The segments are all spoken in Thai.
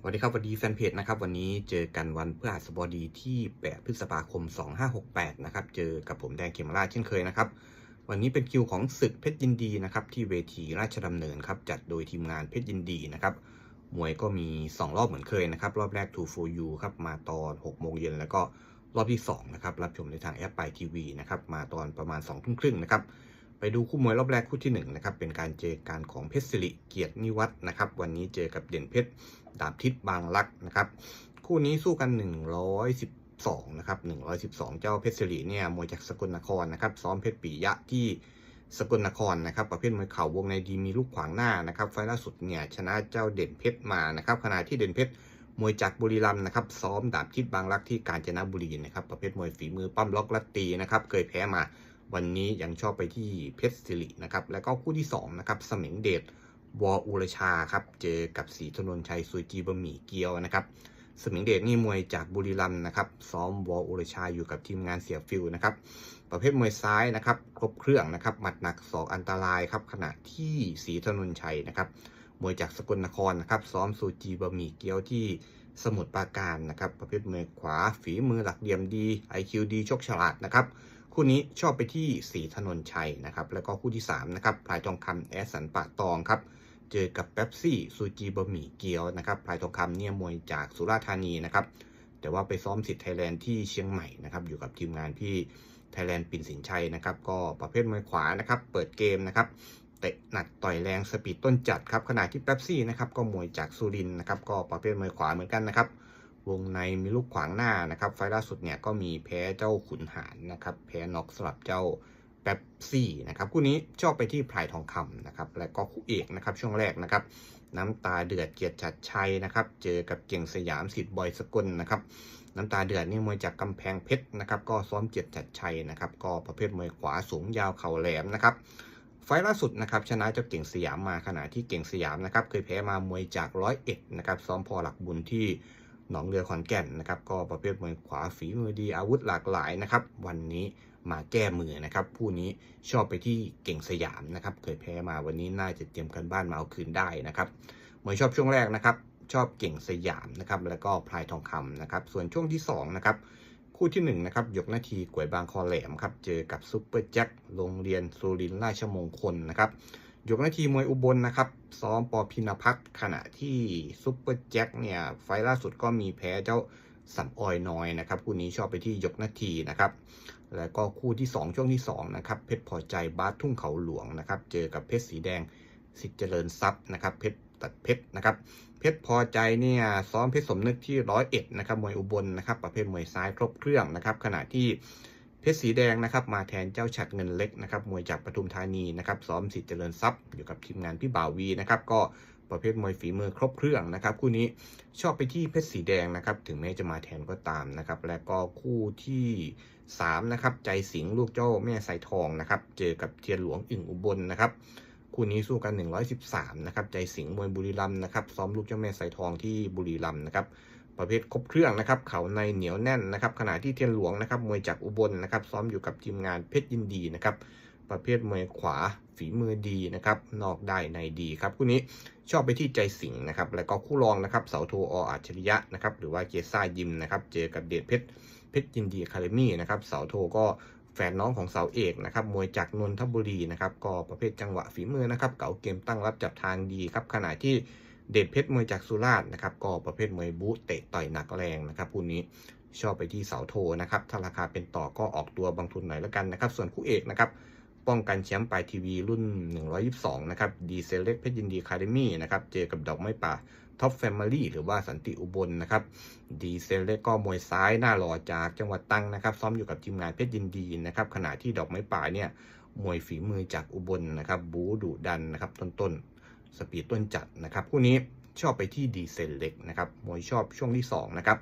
สวัสดีครับสวัสดีแฟนเพจนะครับวันนี้เจอกันวันพฤหัสบดีที่ 8 พฤษภาคม 2568 นะครับ เจอกับผมแดงเขมราชเช่นเคยนะครับ วันนี้เป็นคิวของศึกเพชรยินดีนะครับที่เวทีราชดำเนินครับจัดโดยทีมงานเพชรยินดีนะครับมวยก็มี 2 รอบเหมือนเคยนะครับ รอบแรก 2 for you ครับมาตอน 6 โมงเย็นแล้วก็รอบที่2นะครับรับชมในทางแอปไปทีวีนะครับมาตอนประมาณ2ทุ่มครึ่งนะครับ ไปดูคู่มวยรอบแรกคู่ที่1นะครับเป็นการเจอกันของเพชรสิริเกียรตินิวัฒนะครับวันนี้เจอกับเด่นเพชรดาบทิศบางรักนะครับคู่นี้สู้กัน 112นะครับ112 เจ้าเพชรสิริเนี่ยมวยจากสกลนครนะครับซ้อมเพชรปิยะที่สกลนครนะครับประเภทมวยเข่าวงในดีมีลูกขวางหน้านะครับไฟล์ล่าสุดเนี่ยชนะเจ้าเด่นเพชรมานะครับขณะที่เด่นเพชรมวยจากบุรีรัมย์นะครับซ้อมดาบทิศบางรักที่กาญจนบุรีนะครับประเภทมวยฝีมือปั้มล็อกลัดตีนะครับเคยแพ้มา วันนี้ยังชอบไปที่เพชรสิรินะครับ แล้วก็คู่ที่2นะครับสมิงเดชวออุรชาครับ เจอกับสีธนนชัยสุจีบะหมี่เกียวนะครับ สมิงเดชนี่มวยจากบุรีรัมย์นะครับ ซ้อมวออุรชาอยู่กับทีมงานเสียฟิลนะครับ ประเภทมวยซ้ายนะครับ ครบเครื่องนะครับ หมัดหนักศอกอันตรายครับ ขณะที่สีธนนชัยนะครับ มวยจากสกลนครนะครับ ซ้อมสุจีบะหมี่เกียวที่สมุทรปราการนะครับ ประเภทมวยขวาฝีมือหลักเหลี่ยมดี IQ ดีชกฉลาดนะครับ คู่นี้ชอบไปที่สีถนนชัยนะครับ แล้วก็คู่ที่3นะครับพลายทองคำแอสสันปะตองครับเจอกับเป๊ปซี่ซูจีบะหมี่เกี๊ยวนะครับพลายทองคำเนี่ยมวยจากสุราษฎร์ธานีนะครับแต่ว่าไปซ้อมสิทธิ์ไทยแลนด์ที่เชียงใหม่นะครับอยู่กับทีมงานพี่ไทยแลนด์ปิ่นสินชัยนะครับก็ประเภทมวยขวานะครับเปิดเกมนะครับเตะหนักต่อยแรงสปีดต้นจัดครับขณะที่เป๊ปซี่นะครับก็มวยจากสุรินนะครับก็ประเภทมวยขวาเหมือนกันนะครับ วงในมีลูกขวางหน้านะครับ ไฟล่าสุดเนี่ยก็มีแพ้เจ้าขุนหารนะครับ แพ้น็อกสลับเจ้าแป๊บซี่นะครับคู่นี้ชอบไปที่พลายทองคำนะครับและก็คู่เอกนะครับช่วงแรกนะครับ น้ำตาเดือดเกียรติชัดชัยนะครับ เจอกับเก่งสยามสิทธิ์บอยสกุลนะครับน้ำตาเดือดนี่มวยจากกำแพงเพชรนะครับก็ซ้อมเกียรติชัดชัยนะครับก็ประเภทมวยขวาสูงยาวเข่าแหลมนะครับไฟล่าสุดนะครับชนะเจ้าเก่งสยามมาขณะที่เก่งสยามนะครับเคยแพ้มามวยจากร้อยเอ็ดนะครับซ้อมพอหลักบุญที่ หนองเรือขอนแก่นนะครับก็ประเภทมวยขวาฝีมือดีอาวุธหลากหลายนะครับ วันนี้มาแก้มือนะครับผู้นี้ชอบไปที่เก่งสยามนะครับเคยแพ้มาวันนี้น่าจะเตรียมกันบ้านมาเอาคืนได้นะครับมวยชอบช่วงแรกนะครับ ชอบเก่งสยามนะครับแล้วก็พลายทองคำนะครับส่วนช่วงที่สองนะครับคู่ที่หนึ่งนะครับยกนาทีกวยบางคอแหลมครับเจอกับซุปเปอร์แจ็คโรงเรียนสุรินทร์ราชมงคลนะครับ ยกนาทีมวยอุบลนะครับ ซ้อมปอพินพัฒขณะที่ซุปเปอร์แจ็คเนี่ยไฟล่าสุดก็มีแพ้เจ้าสัมออยน้อยนะครับคู่นี้ชอบไปที่ยกนาทีนะครับ แล้วก็คู่ที่ 2 ช่วงที่2นะครับเพชรพอใจบาสทุ่งเขาหลวงนะครับเจอกับเพชรสีแดงสิทธิ์เจริญทรัพย์นะครับเพชรตัดเพชรนะครับเพชรพอใจเนี่ยซ้อมเพชรสมนึกที่ร้อยเอ็ดนะครับมวยอุบลนะครับประเภทมวยซ้ายครบเครื่องนะครับขณะที่ ชรสีแดงนะครับมาแทนเจ้าฉัดเงินเล็กนะครับมวยจากปทุมธานีนะครับซ้อมสิทธิ์เจริญทรัพย์อยู่กับทีมงานพี่บ่าววีนะครับก็ประเภทมวยฝีมือครบเครื่องนะครับคู่นี้ชอบไปที่เพชรสีแดงนะครับถึงแม้จะมาแทนก็ตามนะครับและก็คู่ที่3นะครับใจสิงห์ลูกเจ้าแม่สายทองนะครับเจอกับเทียนหลวงอึ่งอุบลนะครับคู่นี้สู้กัน 113นะครับใจสิงห์มวยบุรีรัมย์นะครับซ้อมลูกเจ้าแม่สายทองที่บุรีรัมย์นะครับ ประเภทครบเครื่องนะครับ เขาในเหนียวแน่นนะครับ ขณะที่เทียนหลวงนะครับมวยจากอุบลนะครับ ซ้อมอยู่กับทีมงานเพชรยินดีนะครับ ประเภทมวยขวาฝีมือดีนะครับ นอกได้ในดีครับคู่นี้ชอบไปที่ใจสิงนะครับ แล้วก็คู่รองนะครับ เสาโทออัจฉริยะนะครับ หรือว่าเกียรซ่ายิมนะครับ เจอกับเดชเพชรเพชรยินดีคาเดมี่นะครับ เสาโทก็แฟนน้องของเสาเอกนะครับ มวยจากนนทบุรีนะครับ ก็ประเภทจังหวะฝีมือนะครับ เก่าเกมตั้งรับจับทางดีครับ ขณะที่ เดชเพชรมวยจากสุราษฎร์นะครับก็ประเภทมวยบู๊เตะต่อยหนักแรงนะครับคู่นี้ชอบไปที่เสาโทนะครับถ้าราคาเป็นต่อก็ออกตัวบางทุนหน่อยแล้วกันนะครับ ส่วนคู่เอกนะครับป้องกันแชมป์ปลายทีวีรุ่น 122 นะครับดีเซลเล็กเพชรยินดีคาเดมี่นะครับ เจอกับดอกไม้ป่าท็อปแฟมิลี่หรือว่าสันติอุบลนะครับดีเซลเล็กก็มวยซ้ายหน้าหล่อจากจังหวัดตังนะครับ ซ้อมอยู่กับทีมงานเพชรยินดีนะครับ ขณะที่ดอกไม้ป่าเนี่ยมวยฝีมือจากอุบลนะครับ บูดุดันนะครับ ต้นๆ สปีดต้นจัดนะครับคู่นี้ชอบไปที่ดีเซลเล็กนะครับมวยชอบช่วงที่2นะครับ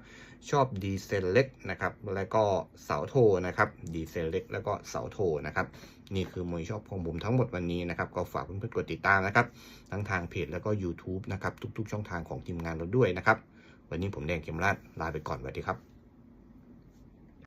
ชอบดีเซลเล็กนะครับแล้วก็เสาโทนะครับดีเซลเล็กแล้วก็เสาโทนะครับนี่คือมวยชอบของผมทั้งหมดวันนี้นะครับก็ฝากเพื่อนๆกดติดตามนะครับทั้งทางเพจแล้วก็ YouTube นะครับทุกๆ ช่องทางของทีมงานเราด้วยนะครับวันนี้ผมแดงเข็มราชลาไปก่อนสวัสดีครับ